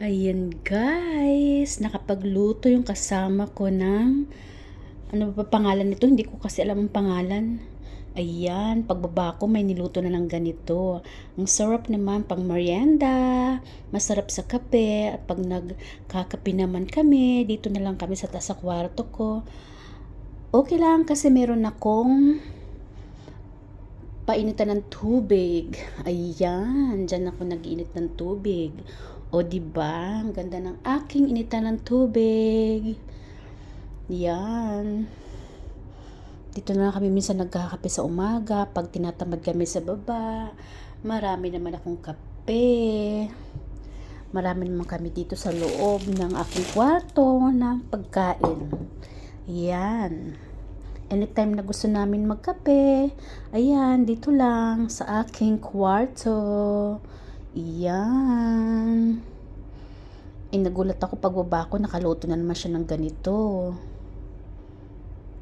Ayan guys, nakapagluto yung kasama ko ng ano ba pangalan nito? Hindi ko kasi alam ang pangalan. Ayan, pagbaba ko may niluto na ng ganito. Ang sarap naman pang merienda, masarap sa kape, at pag nagkakape naman kami, dito na lang kami sa taas sa kwarto ko. Okay lang kasi meron akong painitan ng tubig. Ayan, dyan ako nag-init ng tubig. O di ba? Ang ganda ng aking initan ng tubig. Yan. Dito na kami minsan nagkakape sa umaga. Pag tinatamad kami sa baba, marami naman akong kape. Marami naman kami dito sa loob ng aking kwarto ng pagkain. Yan. Anytime na gusto namin magkape, ayan, dito lang sa aking kwarto. Yan. Eh, nagulat ako pagbaba ko, nakaluto na naman siya ng ganito.